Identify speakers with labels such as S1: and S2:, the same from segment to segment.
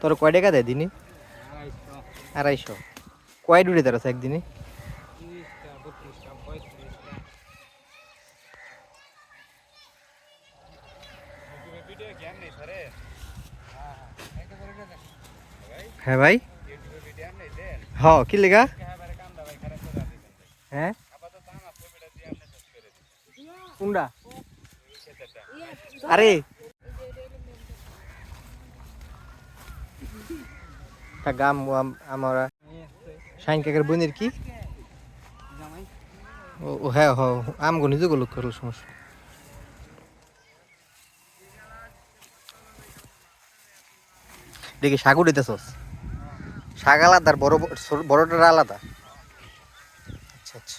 S1: তোর কয় টাকা দেয় দিনে? আড়াইশো। কয় ডুড়ে তার আছে একদিনে? হ্যাঁ ভাই। হ, কি লেগা? হ্যাঁ? কোনটা? আরে তা গাম আম- আমরা শাইন কাকের বোনের কি? ও হ্যাঁ হ, আমগো নিজে গুলো করল সমস্যা। দেখি শাক উঠিতেছস শাক আলাদা আর বড় ব- ছোট- বড়টার আলাদা? আচ্ছা আচ্ছা।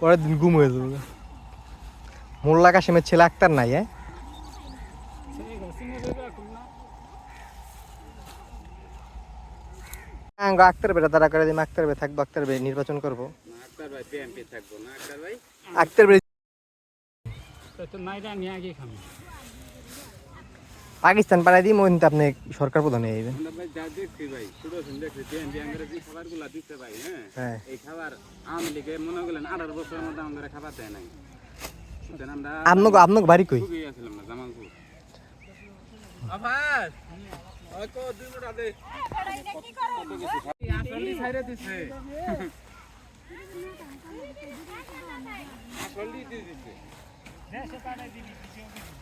S1: পরের দিন গুম হয়ে যাবে। মোল্লা কাশিমের ছেলে আক্তার নাই হ্যাঁ? আঙ্গ আক্তার বেটা তারা করে দিন আক্তার ভাই থাকব আক্তার ভাই নির্বাচন করব।
S2: আক্তার ভাই থাকব না আক্তার ভাই?
S1: আক্তার
S2: তো নাইরা নিয়ে আগে খাব
S1: পাকিস্তান পাড়ায় দিই কিন্তু আপনি সরকার প্রধান হয়ে যাবেন।
S2: হ্যাঁ?
S1: হ্যাঁ।
S2: মনে
S1: আপনাকে আপনাকে বাড়ি কই?
S2: দিছে।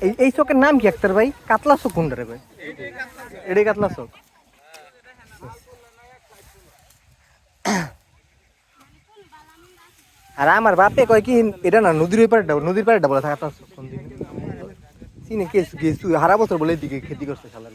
S1: এই এই শোকের নাম কি আক্তার ভাই? কাতলা শোক কোনটা রে ভাই এটাই কাতলা শোক আর আমার বাপে কয় কি, এটা না নদীর ওই পাড়টা নদীর পাড়টা বলে থাকা সিনে কেসু কেসু হারা বছর বলে দিকে খেতি করছে খেলার